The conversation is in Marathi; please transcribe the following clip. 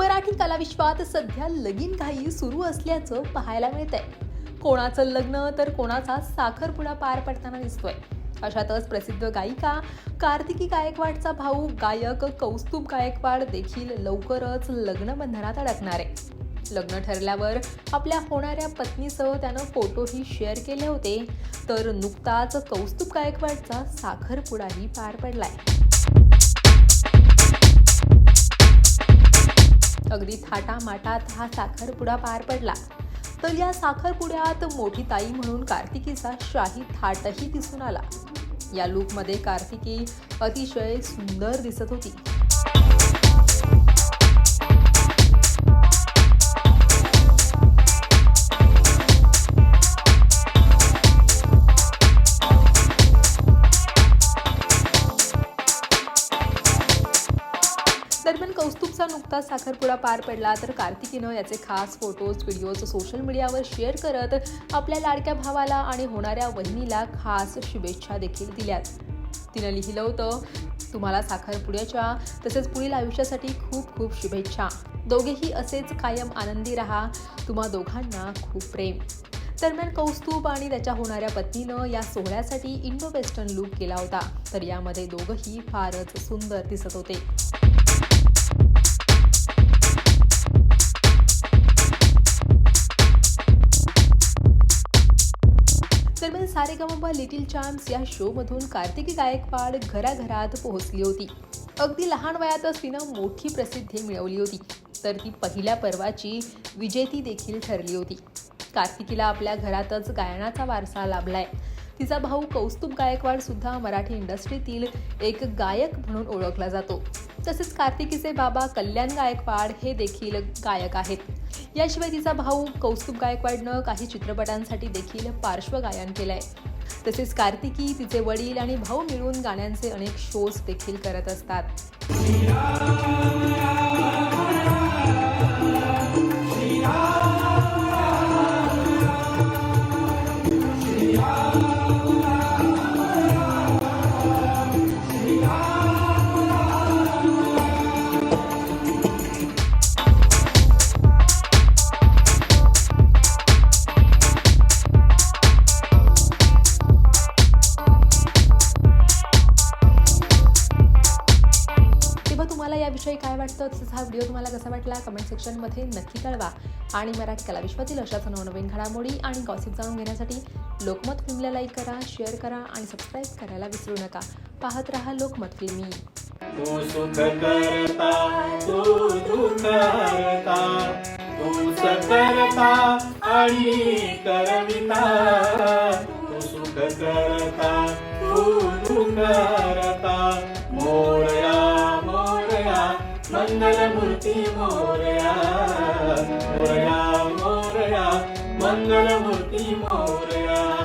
मराठी कलाविश्वात सध्या लगीन घाई सुरू असल्याचं पाहायला मिळतंय. कोणाचं लग्न तर कोणाचा साखरपुडा पार पडताना दिसतोय. अशातच प्रसिद्ध गायिका कार्तिकी गायकवाडचा भाऊ गायक कौस्तुभ गायकवाड देखील लवकरच लग्न बंधनात अडकणार आहे. लग्न ठरल्यावर आपल्या होणाऱ्या पत्नीसह त्यानं फोटोही शेअर केले होते तर नुकताच कौस्तुभ गायकवाडचा साखरपुडाही पार पडलाय. अगदी थाटामाटात हा साखरपुडा पार पडला. तर या साखरपुड्यात मोठी ताई म्हणून कार्तिकीचा शाही थाटही दिसून आला. या लूकमध्ये कार्तिकी अतिशय सुंदर दिसत होती. दरम्यान कौस्तुभचा नुकताच साखरपुडा पार पडला तर कार्तिकीनं याचे खास फोटोज व्हिडिओज सोशल मीडियावर शेअर करत आपल्या लाडक्या भावाला आणि होणाऱ्या वहिनीला खास शुभेच्छा देखील दिल्यात. तिनं लिहिलं होतं तुम्हाला साखरपुड्याच्या तसेच पुढील आयुष्यासाठी खूप खूप शुभेच्छा. दोघेही असेच कायम आनंदी राहा. तुम्हा दोघांना खूप प्रेम. दरम्यान कौस्तुभ आणि त्याच्या होणाऱ्या पत्नीनं या सोहळ्यासाठी इंडो वेस्टर्न लुक केला होता. तर यामध्ये दोघंही फारच सुंदर दिसत होते. सारेगामा लिटिल चॅम्प्स या शोमधून कार्तिकी गायकवाड घराघरात पोहोचली होती. अगदी लहान वयातच तिनं मोठी प्रसिद्धी मिळवली होती. तर ती पहिल्या पर्वाची विजेती देखील ठरली होती. कार्तिकीला आपल्या घरातच गायनाचा वारसा लाभलाय. तिचा भाऊ कौस्तुभ गायकवाड सुद्धा मराठी इंडस्ट्रीतील एक गायक म्हणून ओळखला जातो. तसेच कार्तिकीचे बाबा कल्याण गायकवाड हे देखील गायक आहेत. याशिवाय तिचा भाऊ कौस्तुभ गायकवाडनं काही चित्रपटांसाठी देखील पार्श्वगायन आहे तसेच कार्तिकी तिचे वडील आणि भाऊ मिळून गाण्यांचे अनेक शोज देखील करत असतात. तेव्हा तुम्हाला याविषयी काय वाटतं? तसंच हा व्हिडिओ तुम्हाला कसा वाटला? कमेंट सेक्शनमध्ये नक्की कळवा. आणि मराठी कला विश्वातील अशाच नवनवीन घडामोडी आणि गॉसिप जाणून घेण्यासाठी लोकमत फिल्मला लाईक करा शेअर करा आणि सबस्क्राईब करायला विसरू नका. पाहत रहा लोकमत फिल्मी तू सुख करता तू दुःख तू सकरता आणि करविता. तू सुख करता तू दुःख मंगलमूर्ती मोरया मोरया मोरया मंगलमूर्ती मोरया.